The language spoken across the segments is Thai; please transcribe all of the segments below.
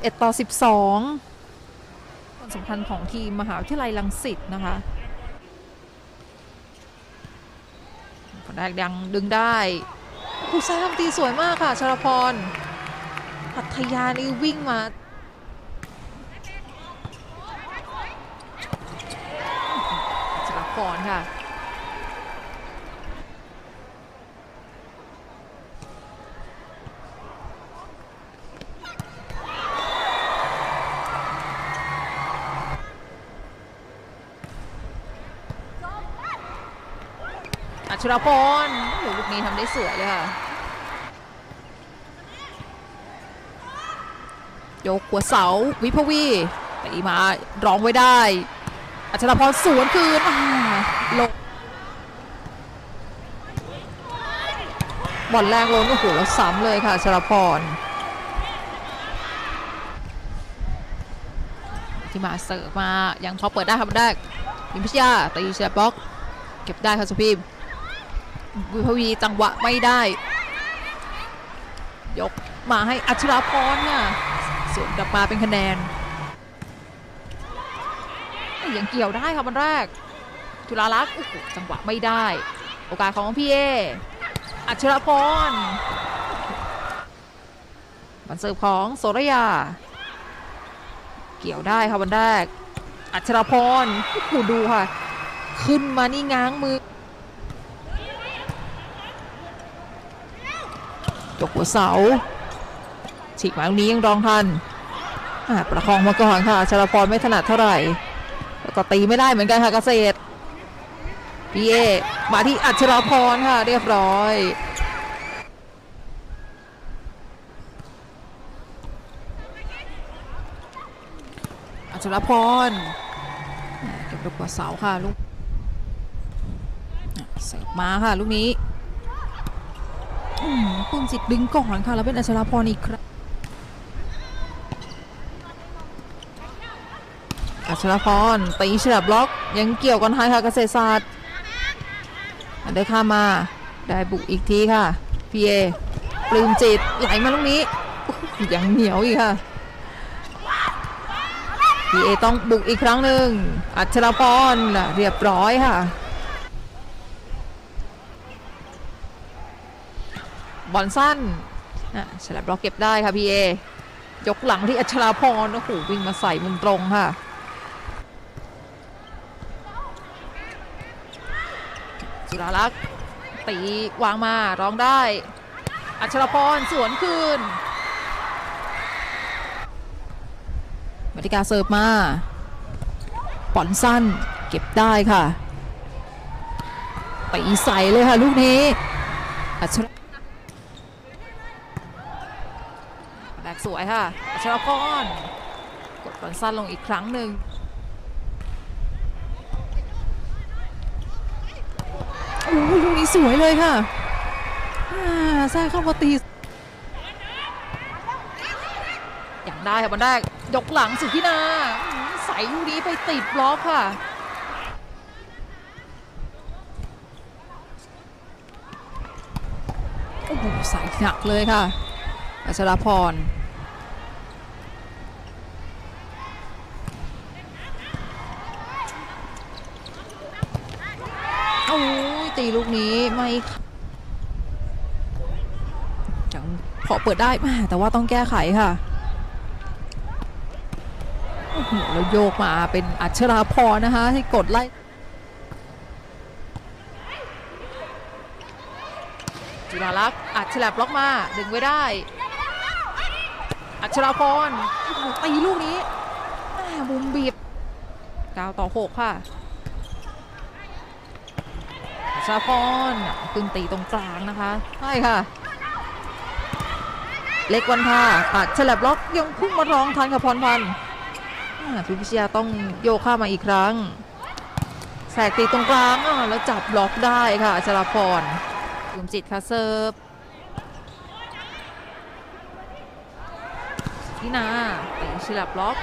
11 ต่อ 12คนสำคัญของทีมมหาวิทยาลัยลังสิตนะคะคนแรกยังดึงได้ผู้ซ้ายทำตีสวยมากค่ะชลพรพัทยานี่วิ่งมาชลพรค่ะ ชรพรโอ้ลูกนี้ทำได้สวยเลยค่ะยกหัวเสาวิภวีตีมาร้องไว้ได้ อัชรพรสวนคืนลงบอลแรกล้นโอ้โหแล้วซ้ำเลยค่ะอัชรพรที่มาเสิร์ฟมายังพอเปิดได้ครับแรกพิมพิชยาตีแชร์บล็อก เก็บได้ค่ะสุพิม วิภวีจังหวะไม่ได้ ยกมาให้อัชราพรค่ะสวนกลับมาเป็นคะแนนยังเกี่ยวได้ค่ะมันแรกจุฬาลักษณ์จังหวะไม่ได้ โอกาสของพี่เออัชราพรบันเสิร์ฟของโสรยา เกี่ยวได้ค่ะวันแรก อัชราพรดูค่ะ ขึ้นมานี่ง้างมือ จกหัวเสาฉีกมาตรงนี้ยังรองทันอ่าประคองมาก่อนค่ะชลพรไม่ถนัดเท่าไหร่แล้วก็ตีไม่ได้เหมือนกันค่ะเกษตรพี่เอมาที่อัชรพรค่ะ เรียบร้อยอัชรพรเก็บลูกหัวเสาค่ะลูกเสิร์ฟมาค่ะลูกนี้ ปลื้มจิตดึงก่อนค่ะแล้วเป็นอัชราพรอีกครั้งอัชราพรตีเฉียบล็อก ยังเกี่ยวกันท้ายค่ะเกษตรศาสตร์ได้ข้ามาได้บุกอีกทีค่ะพีเอปลื้มจิตไหลมาลูกนี้ยังเหนียวอีกค่ะพีเอต้องบุกอีกครั้งหนึ่งอัชราพรเรียบร้อยค่ะ บอลสั้นนะฉลับบล็อกเก็บได้ค่ะพี่เอยกหลังที่อัชราพรโอ้โหวิ่งมาใส่มุมตรงค่ะจุฬาลักษ์ตีวางมาร้องได้ อัชราพรสวนคืนมาติกาเสิร์ฟมาปอนสั้นเก็บได้ค่ะตีใส่เลยค่ะ ลูกนี้ อัชรา แบก สวยค่ะชรพรกดบอลสั้นลงอีกครั้งหนึ่งโอ้ยลูกนี้สวยเลยค่ะอ่าแทรกเข้ามาตีอย่างได้ค่ะบอลแรกยกหลังสุดที่นาใส่ลูกนี้ไปติดบล็อกค่ะโอ้โหใส่หนักเลยค่ะอัชราพร โอ้ย ตีลูกนี้ไม่เข้าจังพอเปิดได้แม่แต่ว่าต้องแก้ไขค่ะโอ้โหแล้วโยกมาเป็นอัชราพรนะคะให้กดไล่จุฬาลักษ์อัดฉลับล็อกมา ดึงไว้ได้ อัชราพรตีลูกนี้แม่มุมบีบ9ต่อ 6 ค่ะ อัชราพรขึ้นตีตรงกลางนะคะใช่ค่ะ เล็กวันค่ะอัดฉลับล็อกยังพุ่งมาร้องทันกับพรพันธ์อ่าพิพิชยาต้องโยกข้ามมาอีกครั้งแสกตีตรงกลางอะแล้วจับบล็อกได้ค่ะชราพรกลุ่มจิตค่ะเซิร์ฟที่นาตีฉลับล็อก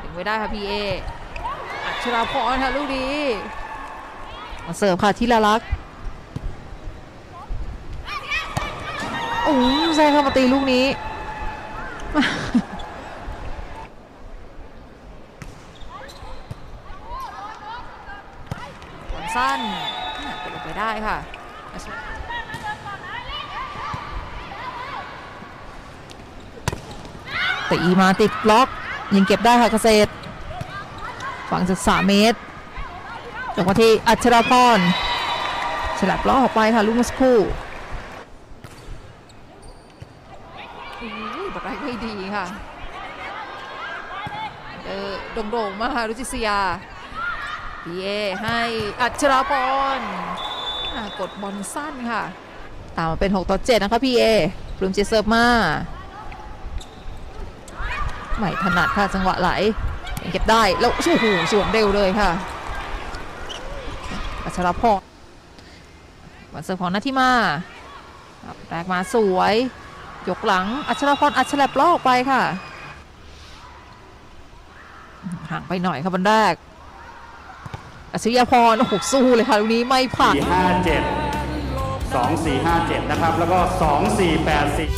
ถึงไว้ได้ค่ะพีเออัชราพรค่ะลูกนี้ มาเสิร์ฟค่ะทีละลักโอ้ยแซงเข้ามาตีลูกนี้ สั้นกดลนไปได้ค่ะตีมาติดล็อก ยิงเก็บได้ค่ะเกษตรฝังจากส3เมตร จบมาที่อัชราพรฉลับล้อออกไปค่ะลูกเมื่อสักครู่อุ้ยบอลแรไม่ดีค่ะเออโด่งๆมาค่ะรุจิสยาพีเอให้อัชราพรกดบอลสั้นค่ะตามมาเป็น 6 ต่อ 7 นะคะพีเอปลุมเจเซิร์ฟมาไม่ถนัดค่ะจังหวะไหลเก็บได้ แล้วโอ้โหสวนเร็วเลยค่ะ อัชรพรวันเสิร์ฟของนาทิมารับแรกมาสวย ยกหลังอัชรพรอัชแลบล้อออกไปค่ะ ห่างไปหน่อยค่ะบอลแรก อัชริยพรโอ้โหสู้เลยค่ะลูกนี้ไม่ผ่านสี่ห้าเจ็ดสองสี่ห้าเจ็ดนะครับ แล้วก็สองสี่แปดสี่